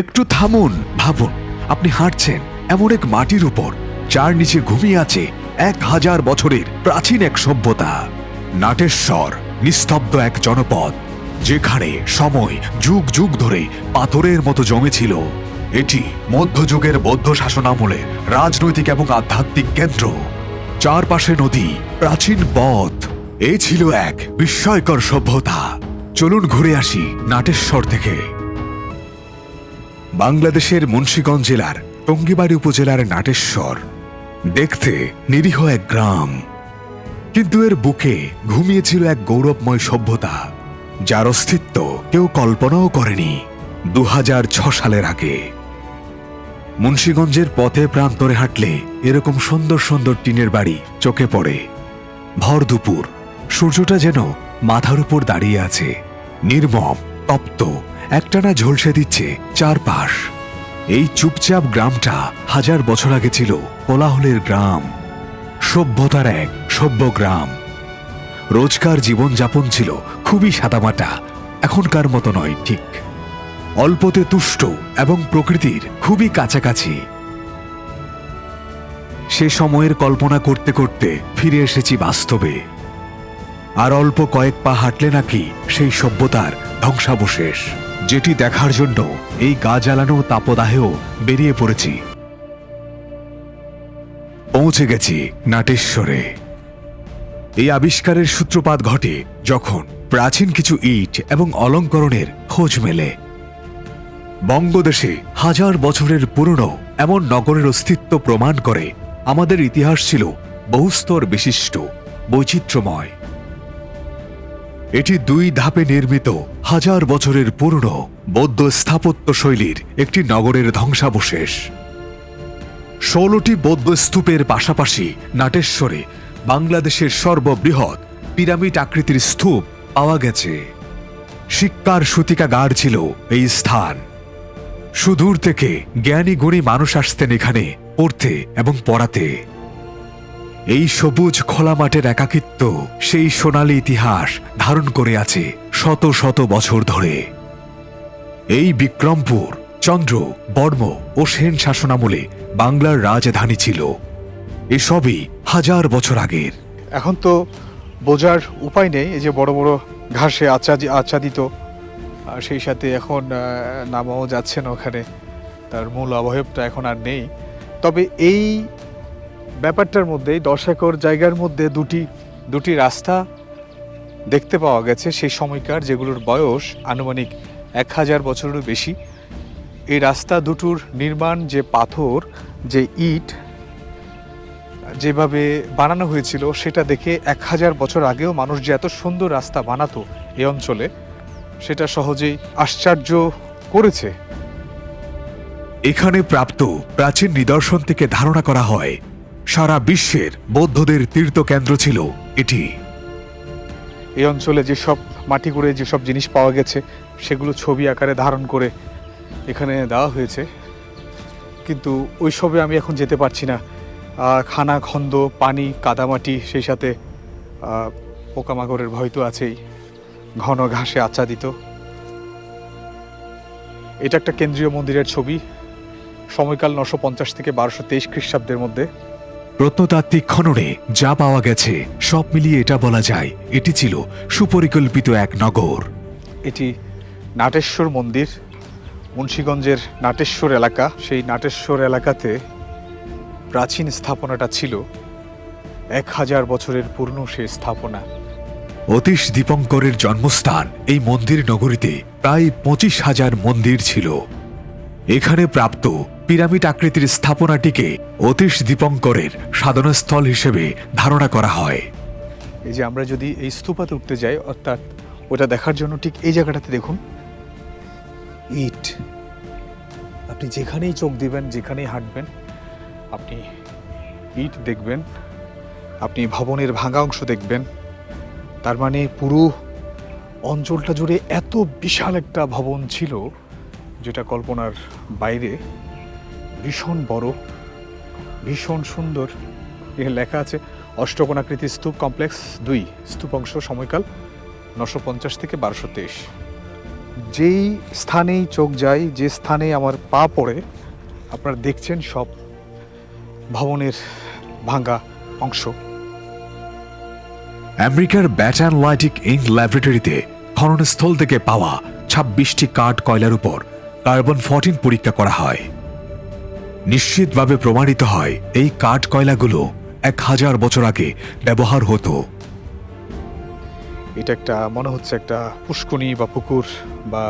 একটু থামুন, ভাবুন। আপনি হাঁটছেন এমন এক মাটির উপর, যার নিচে ঘুমিয়ে আছে এক হাজার বছরের প্রাচীন এক সভ্যতা। নাটেশ্বর, নিস্তব্ধ এক জনপদ, যেখানে সময় যুগ যুগ ধরে পাথরের মতো জমেছিল। এটি মধ্যযুগের বৌদ্ধ শাসনামলের রাজনৈতিক এবং আধ্যাত্মিক কেন্দ্র। চারপাশে নদী, প্রাচীন পথ এই ছিল এক বিস্ময়কর সভ্যতা। চলুন ঘুরে আসি নাটেশ্বর থেকে। বাংলাদেশের মুন্সীগঞ্জ জেলার টঙ্গিবাড়ি উপজেলার নাটেশ্বর। দেখতে নিরীহ এক গ্রাম। কিন্তু এর বুকে ঘুমিয়েছিল এক গৌরবময় সভ্যতা, যার অস্তিত্ব কেউ কল্পনাও করেনি দু সালের আগে। মুন্সীগঞ্জের পথে প্রান্তরে হাঁটলে এরকম সুন্দর সুন্দর টিনের বাড়ি চোখে পড়ে। ভর দুপুর, সূর্যটা যেন মাথার উপর দাঁড়িয়ে আছে, নির্মম, তপ্ত একটানা ঝলসে দিচ্ছে চারপাশ। এই চুপচাপ গ্রামটা হাজার বছর আগে ছিল কোলাহলের গ্রাম। সভ্যতার এক সভ্য গ্রাম। রোজকার জীবনযাপন ছিল খুবই সাদামাটা, এখনকার মতো নয় ঠিক। অল্পতে তুষ্ট এবং প্রকৃতির খুবই কাছাকাছি। সে সময়ের কল্পনা করতে করতে ফিরে এসেছি বাস্তবে। আর অল্প কয়েক পা হাঁটলে নাকি সেই সভ্যতার ধ্বংসাবশেষ। যেটি দেখার জন্য এই গা জ্বালানো তাপদাহেও বেরিয়ে পড়েছি। পৌঁছে গেছি নাটেশ্বরে। এই আবিষ্কারের সূত্রপাত ঘটে যখন প্রাচীন কিছু ইট এবং অলঙ্করণের খোঁজ মেলে। বঙ্গদেশে হাজার বছরের পুরনো এমন নগরের অস্তিত্ব প্রমাণ করে আমাদের ইতিহাস ছিল বহুস্তর বিশিষ্ট, বৈচিত্র্যময়। এটি দুই ধাপে নির্মিত, হাজার বছরের পুরনো বৌদ্ধ স্থাপত্য শৈলীর একটি নগরের ধ্বংসাবশেষ। ষোলোটি বৌদ্ধ স্তূপের পাশাপাশি নাটেশ্বরে বাংলাদেশের সর্ববৃহৎ পিরামিড আকৃতির স্তূপ পাওয়া গেছে। শিক্ষার সূতিকাগার ছিল এই স্থান। সুদূর থেকে জ্ঞানী গুণী মানুষ আসতেন এখানে পড়তে এবং পড়াতে। এই সবুজ খোলা মাঠের একাকিত্ব, সেই সোনালী ইতিহাস ধারণ করে আছে শত শত বছর ধরে। এই বিক্রমপুর, চন্দ্র, বর্ম ও সেন শাসনামলে বাংলার রাজধানী ছিল। এসবই হাজার বছর আগের। এখন তো বোঝার উপায় নেই, এই যে বড় বড় ঘাসে আচ্ছাদি আচ্ছাদিত। আর সেই সাথে এখন নামাও যাচ্ছে না ওখানে। তার মূল অবয়বটা এখন আর নেই। তবে এই ব্যাপারটার মধ্যে এই দশ একর জায়গার মধ্যে দুটি দুটি রাস্তা দেখতে পাওয়া গেছে সেই সময়কার যেগুলোর বয়স আনুমানিক এক হাজার বছরেরও বেশি। এই রাস্তা দুটোর নির্মাণ যে পাথর, যে ইট যেভাবে বানানো হয়েছিল সেটা দেখে এক হাজার বছর আগেও মানুষ যে এত সুন্দর রাস্তা বানাতো এই অঞ্চলে, সেটা সহজেই আশ্চর্য করেছে। এখানে প্রাপ্ত প্রাচীন নিদর্শন থেকে ধারণা করা হয় সারা বিশ্বের বৌদ্ধদের তীর্থকেন্দ্র ছিল এটি। এই অঞ্চলে যেসব মাটি করে, যেসব জিনিস পাওয়া গেছে, সেগুলো ছবি আকারে ধারণ করে এখানে দেওয়া হয়েছে। কিন্তু ওইসবে আমি এখন যেতে পারছি না। খানা, খন্দ, পানি, কাদামাটি, সেই সাথে পোকামাকড়ের ভয় তো আছেই। ঘন ঘাসে আচ্ছাদিত। এটা একটা কেন্দ্রীয় মন্দিরের ছবি। সময়কাল নশো পঞ্চাশ থেকে বারোশো তেইশ খ্রিস্টাব্দের মধ্যে। প্রত্নতাত্ত্বিক খননে যা পাওয়া গেছে সব মিলিয়ে এটা বলা যায় এটি ছিল সুপরিকল্পিত এক নগর। এটি নাটেশ্বর মন্দির মুন্সীগঞ্জের নাটেশ্বর এলাকা। সেই নাটেশ্বর এলাকাতে প্রাচীন স্থাপনাটা ছিল এক হাজার বছরের পূর্ণ সে স্থাপনা। অতীশ দীপঙ্করের জন্মস্থান এই মন্দির নগরীতে প্রায় পঁচিশ হাজার মন্দির ছিল। এখানে প্রাপ্ত পিরামিড আকৃতির স্থাপনাটিকে অতীশ দীপঙ্করের সাধনাস্থল হিসেবে ধারণা করা হয়। এই যে আমরা যদি এই স্তূপাতে উঠতে যাই, অর্থাৎ ওটা দেখার জন্য ঠিক এই জায়গাটাতে দেখুন। ইট। আপনি যেখানেই চোখ দিবেন, যেখানেই হাঁটবেন, আপনি ইট দেখবেন, আপনি ভবনের ভাঙা অংশ দেখবেন। তার মানে পুরো অঞ্চলটা জুড়ে এত বিশাল একটা ভবন ছিল যেটা কল্পনার বাইরে ভীষণ বড়, ভীষণ সুন্দর। এখানে লেখা আছে অষ্টকোণাকৃতি স্তূপ কমপ্লেক্স দুই, স্তূপ অংশ সময়কাল নশো পঞ্চাশ থেকে বারোশো তেইশ। যেই স্থানেই চোখ যায়, যে স্থানে আমার পা পড়ে, আপনারা দেখছেন সব ভবনের ভাঙ্গা অংশ। আমেরিকার ব্যাটান লাইটিক ইঙ্ক ল্যাবরেটরিতে খননস্থল থেকে পাওয়া ছাব্বিশটি কাঠ কয়লার উপর কার্বন ফর্টিন পরীক্ষা করা হয়। নিশ্চিতভাবে প্রমাণিত হয়, এই কাঠ কয়লাগুলো এক হাজার বছর আগে ব্যবহার হতো। এটা একটা, মনে হচ্ছে একটা পুষ্কনি বা পুকুর বা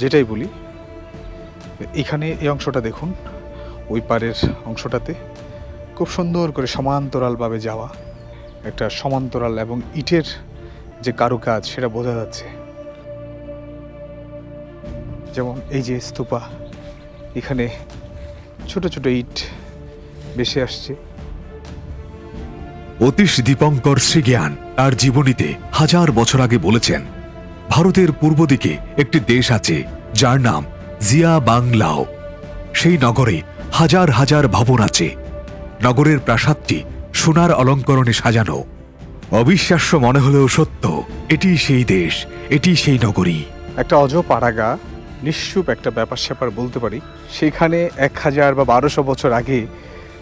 যেটাই বলি। এখানে এই অংশটা দেখুন, ওই পারের অংশটাতে খুব সুন্দর করে সমান্তরালভাবে যাওয়া, একটা সমান্তরাল এবং ইটের যে কারুকাজ, সেটা বোঝা যাচ্ছে। যেমন এই যে স্তূপা এখানে ছোট ছোট ইট বেশি আসছে। অতীশ দীপঙ্কর শ্রীজ্ঞান তার জীবনীতে হাজার বছর আগে বলেছেন ভারতের পূর্ব দিকে একটি দেশ আছে যার নাম জিয়া বাংলাও। সেই নগরে হাজার হাজার ভবন আছে। নগরের প্রাসাদটি সোনার অলঙ্করণে সাজানো। অবিশ্বাস্য মনে হলেও সত্য এটি সেই দেশ এটি সেই নগরী। একটা অজ পাড়াগা নিঃসুপ একটা ব্যাপার স্যাপার বলতে পারি। সেখানে এক হাজার বা বারোশো বছর আগে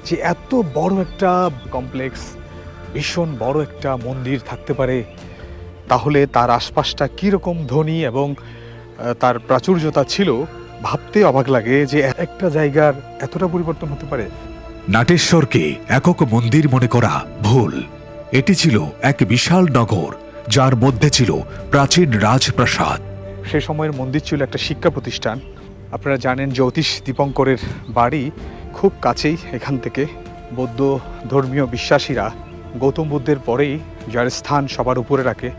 যে এত বড় একটা কমপ্লেক্স ভীষণ বড় একটা মন্দির থাকতে পারে, তাহলে তার আশপাশটা কীরকম ধনী এবং তার প্রাচুর্যতা ছিল ভাবতে অবাক লাগে যে একটা জায়গার এতটা পরিবর্তন হতে পারে। নাটেশ্বরকে একক মন্দির মনে করা ভুল। এটি ছিল এক বিশাল নগর, যার মধ্যে ছিল প্রাচীন রাজপ্রাসাদ। সে সময়ের মন্দির ছিল একটা শিক্ষা প্রতিষ্ঠান। আপনারা জানেন জ্যোতিষ দীপঙ্করের বাড়ি খুব কাছেই এখান থেকে। বৌদ্ধ ধর্মীয় বিশ্বাসীরা গৌতম বুদ্ধের পরেই যার স্থান সবার উপরে রাখে,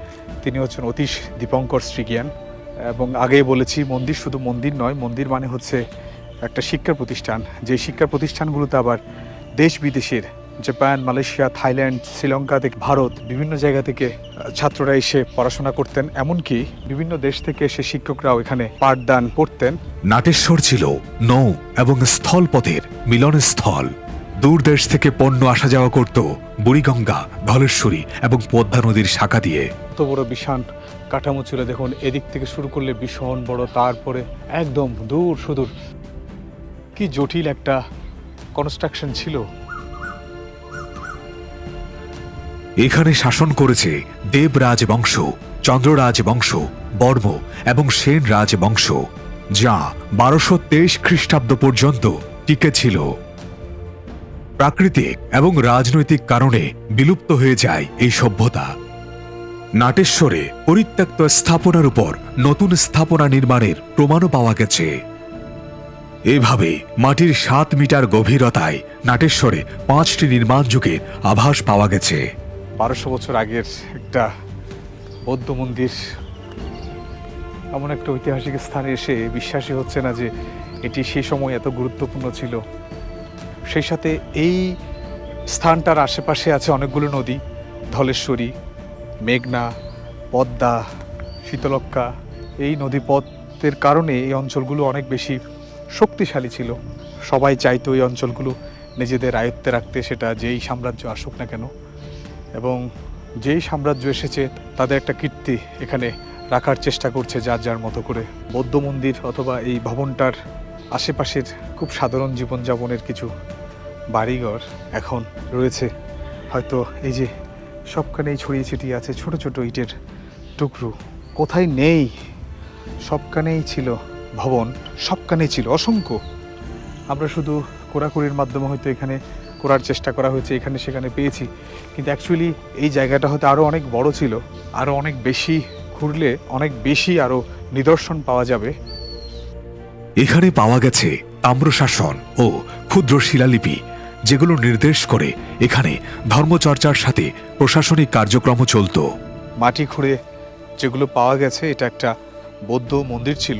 তিনি হচ্ছেন অতীশ দীপঙ্কর শ্রীজ্ঞান। এবং আগে বলেছি, মন্দির শুধু মন্দির নয়, মন্দির মানে হচ্ছে একটা শিক্ষা প্রতিষ্ঠান। যে শিক্ষা প্রতিষ্ঠানগুলোতে আবার দেশ বিদেশের জাপান মালয়েশিয়া থাইল্যান্ড শ্রীলঙ্কা থেকে ভারত বিভিন্ন জায়গা থেকে ছাত্ররা এসে পড়াশোনা করতেন। এমনকি বিভিন্ন দেশ থেকে এসে শিক্ষকরাও এখানে পাঠদান করতেন। নাটেশ্বর ছিল নৌ এবং স্থলপথের মিলনস্থল। দূর দেশ থেকে পণ্য আসা যাওয়া করত বুড়িগঙ্গা ধলেশ্বরী এবং পদ্মা নদীর শাখা দিয়ে। এত বড় বিশাল কাঠামো ছিল দেখুন এদিক থেকে শুরু করলে ভীষণ বড় তারপরে একদম দূর সুদূর। কি জটিল একটা কনস্ট্রাকশন ছিল। এখানে শাসন করেছে দেবরাজ বংশ, চন্দ্ররাজ বংশ, বর্ম এবং সেন রাজ বংশ, যা বারোশো তেইশ খ্রিস্টাব্দ পর্যন্ত টিকে ছিল। প্রাকৃতিক এবং রাজনৈতিক কারণে বিলুপ্ত হয়ে যায় এই সভ্যতা। নাটেশ্বরে পরিত্যক্ত স্থাপনার উপর নতুন স্থাপনা নির্মাণের প্রমাণও পাওয়া গেছে। এভাবে মাটির সাত মিটার গভীরতায় নাটেশ্বরে পাঁচটি নির্মাণ যুগের আভাস পাওয়া গেছে। বারোশো বছর আগের একটা বৌদ্ধ মন্দির, এমন একটা ঐতিহাসিক স্থানে এসে বিশ্বাসই হচ্ছে না যে এটি সেই সময় এত গুরুত্বপূর্ণ ছিল। সেই সাথে এই স্থানটার আশেপাশে আছে অনেকগুলো নদী, ধলেশ্বরী, মেঘনা, পদ্মা শীতলক্কা এই নদীপথের কারণে এই অঞ্চলগুলো অনেক বেশি শক্তিশালী ছিল। সবাই চাইতো এই অঞ্চলগুলো নিজেদের আয়ত্তে রাখতে, সেটা যেই সাম্রাজ্য আসুক না কেন। এবং যেই সাম্রাজ্য এসেছে, তাদের একটা কীর্তি এখানে রাখার চেষ্টা করছে যার যার মতো করে। বৌদ্ধ মন্দির অথবা এই ভবনটার আশেপাশের খুব সাধারণ জীবনযাপনের কিছু বাড়িঘর এখন রয়েছে। হয়তো এই যে সবখানেই ছড়িয়ে ছিটিয়ে আছে ছোট ছোট ইটের টুকরো। কোথায় নেই? সবখানেই ছিল ভবন, সবখানেই ছিল অসংখ্য। আমরা শুধু কোরাকুরির মাধ্যমে হয়তো এখানে করার চেষ্টা করা হয়েছে এখানে সেখানে পেয়েছি। কিন্তু অ্যাকচুয়ালি এই জায়গাটা হয়তো আরও অনেক বড় ছিল আরও অনেক বেশি ঘুরলে অনেক বেশি আরও নিদর্শন পাওয়া যাবে। এখানে পাওয়া গেছে তাম্রশাসন ও ক্ষুদ্র শিলালিপি যেগুলো নির্দেশ করে এখানে ধর্মচর্চার সাথে প্রশাসনিক কার্যক্রম চলত। মাটি খুঁড়ে যেগুলো পাওয়া গেছে এটা একটা বৌদ্ধ মন্দির ছিল।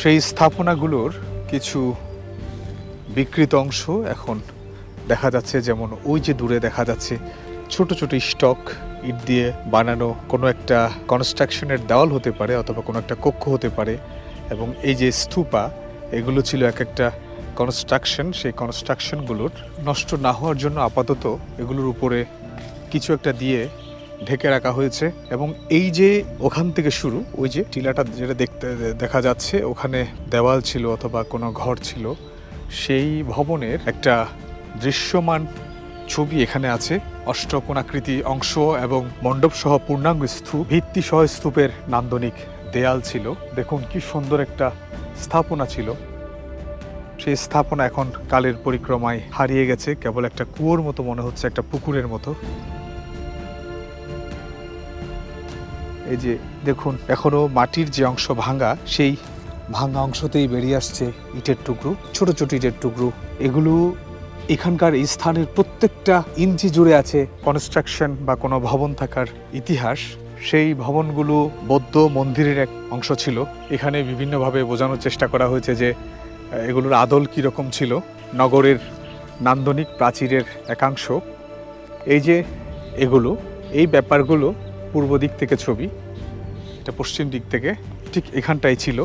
সেই স্থাপনাগুলোর কিছু বিকৃত অংশ এখন দেখা যাচ্ছে যেমন ওই যে দূরে দেখা যাচ্ছে, ছোট ছোট স্টক ইট দিয়ে বানানো কোনো একটা কনস্ট্রাকশনের দেওয়াল হতে পারে অথবা কোনো একটা কক্ষ হতে পারে এবং এই যে স্তূপা, এগুলো ছিল এক একটা কনস্ট্রাকশন। সেই কনস্ট্রাকশনগুলোর নষ্ট না হওয়ার জন্য আপাতত এগুলোর উপরে কিছু একটা দিয়ে ঢেকে রাখা হয়েছে এবং এই যে ওখান থেকে শুরু, ওই যে টিলাটা যেটা দেখতে, দেখা যাচ্ছে, ওখানে দেওয়াল ছিল অথবা কোনো ঘর ছিল, সেই ভবনের একটা দৃশ্যমান ছবি এখানে আছে। অষ্টকোণাকৃতি অংশ এবং মণ্ডপ সহ পূর্ণাঙ্গ স্তূপ ভিত্তি সহ স্তূপের নান্দনিক দেয়াল ছিল। দেখুন কি সুন্দর একটা স্থাপনা ছিল। সেই স্থাপনা এখন কালের পরিক্রমায় হারিয়ে গেছে। কেবল একটা কুয়োর মতো মনে হচ্ছে, একটা পুকুরের মতো। এই যে দেখুন, এখনও মাটির যে অংশ ভাঙা, সেই ভাঙা অংশতেই বেরিয়ে আসছে ইটের টুকরো, ছোট ছোট ইটের টুকরো। এগুলো এখানকার স্থানের প্রত্যেকটা ইঞ্চি জুড়ে আছে কনস্ট্রাকশন বা কোনো ভবন থাকার ইতিহাস। সেই ভবনগুলো বৌদ্ধ মন্দিরের এক অংশ ছিল। এখানে বিভিন্নভাবে বোঝানোর চেষ্টা করা হয়েছে যে এগুলোর আদল কীরকম ছিল। নগরের নান্দনিক প্রাচীরের একাংশ। এই যে এগুলো, এই ব্যাপারগুলো পূর্ব দিক থেকে ছবি, এটা পশ্চিম দিক থেকে ঠিক এখানটাই ছিল।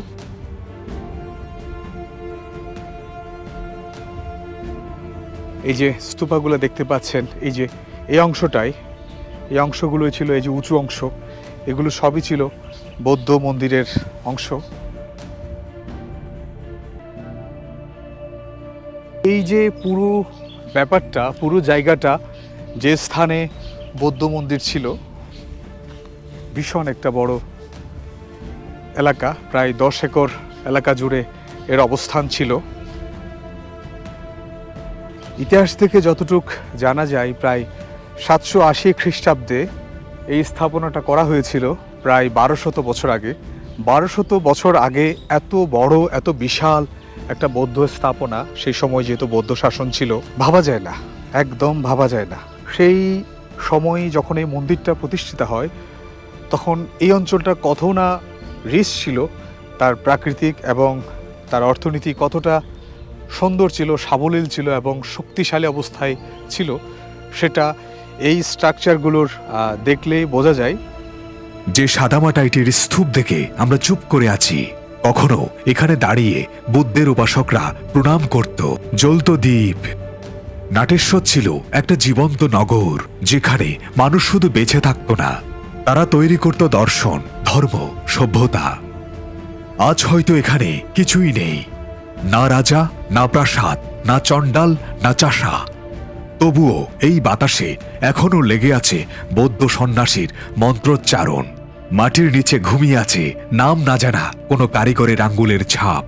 এই যে স্তূপাগুলো দেখতে পাচ্ছেন, এই যে এই অংশটাই, এই অংশগুলোই ছিল এই যে উঁচু অংশ। এগুলো সবই ছিল বৌদ্ধ মন্দিরের অংশ। এই যে পুরো ব্যাপারটা, পুরো জায়গাটা যে স্থানে বৌদ্ধ মন্দির ছিল, ভীষণ একটা বড় এলাকা, প্রায় দশ একর এলাকা জুড়ে এর অবস্থান ছিল। ইতিহাস থেকে যতটুক জানা যায়, প্রায় সাতশো আশি খ্রিস্টাব্দে এই স্থাপনাটা করা হয়েছিল প্রায় বারোশত বছর আগে। বারোশত বছর আগে এত বড়, এত বিশাল একটা বৌদ্ধ স্থাপনা, সেই সময় যেহেতু বৌদ্ধ শাসন ছিল, ভাবা যায় না, একদম ভাবা যায় না। সেই সময় যখন এই মন্দিরটা প্রতিষ্ঠিত হয়, তখন এই অঞ্চলটা কত না রিচ ছিল, তার প্রাকৃতিক এবং তার অর্থনীতি কতটা সুন্দর ছিল সাবলীল ছিল এবং শক্তিশালী অবস্থায় ছিল। সেটা এই স্ট্রাকচারগুলোর আহ, দেখলেই বোঝা যায়। যে সাদামাটা ইটের স্তূপ দেখে আমরা চুপ করে আছি কখনো এখানে দাঁড়িয়ে বুদ্ধের উপাসকরা প্রণাম করত। জ্বলত দ্বীপ। নাটেশ্বর ছিল একটা জীবন্ত নগর যেখানে মানুষ শুধু বেঁচে থাকত না তারা তৈরি করত দর্শন ধর্ম সভ্যতা। আজ হয়তো এখানে কিছুই নেই। না রাজা, না প্রাসাদ, না চণ্ডাল, না চাষা। তবুও এই বাতাসে এখনও লেগে আছে বৌদ্ধ সন্ন্যাসীর মন্ত্রোচ্চারণ। মাটির নিচে ঘুমিয়ে আছে, নাম না জানা কোনো কারিগরের আঙ্গুলের ছাপ।